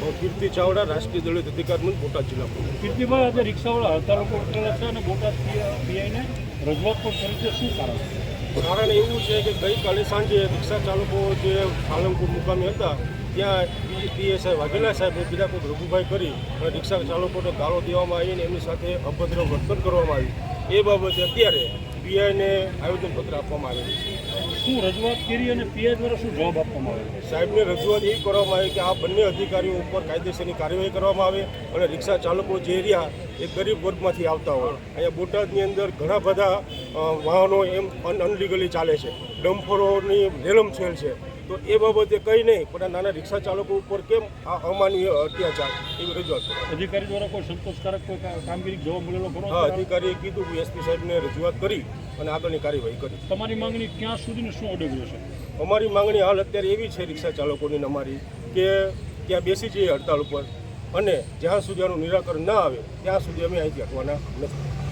કીર્તિ ચાવડા રાષ્ટ્રીય દલિત અધિકાર મંચ બોટાદ જિલ્લા કીર્તિભાઈ આજે રિક્ષાવાળા હડતાલ ઉપર ઉતરેલા છે અને બોટાદ પીઆઈને રજૂઆત પણ કરી છે. શું કારણ કારણ એવું છે કે ગઈકાલે સાંજે રિક્ષા ચાલકો જે પાલનપુર મુકામે હતા ત્યાં પીએસઆઈ વાઘેલા સાહેબે બીજા કોઈ રઘુભાઈ કરી અને રિક્ષા ચાલકોને ગાળો દેવામાં આવી અને એમની સાથે અભદ્ર વર્તન કરવામાં આવ્યું. એ બાબતે અત્યારે પીઆઈને આવેદનપત્ર આપવામાં આવેલું છે. શું રજૂઆત કરી અને પીઆઈ દ્વારા શું જવાબ આપવામાં આવ્યો સાહેબને રજૂઆત એ કરવામાં આવી કે આ બંને અધિકારીઓ ઉપર કાયદેસરની કાર્યવાહી કરવામાં આવે અને રિક્ષા ચાલકો જે રહ્યા એ ગરીબ વર્ગમાંથી આવતા હોય. અહીંયા બોટાદની અંદર ઘણા બધા વાહનો એમ અન અનલીગલી ચાલે છે. ડમ્ફરોની રેલમછેલ છે. તો એ બાબતે કંઈ નહીં પણ આ નાના રિક્ષા ચાલકો ઉપર કેમ આ અમાનવીય અત્યાચાર એવી રજૂઆત અધિકારી દ્વારા કોઈ સંતોષકારક કોઈ કામગીરી જોવા મળેલો ખરો? હા અધિકારીએ કીધું કે એસપી સાહેબને રજૂઆત કરી અને આગળની કાર્યવાહી કરી. તમારી માંગણી ક્યાં સુધીને શું અડગ છે? અમારી માંગણી હાલ અત્યારે એવી છે રિક્ષા ચાલકોની અમારી કે ત્યાં બેસી જઈએ હડતાલ ઉપર અને જ્યાં સુધી આનું નિરાકરણ ના આવે ત્યાં સુધી અમે અહીંથી હટવાના નથી.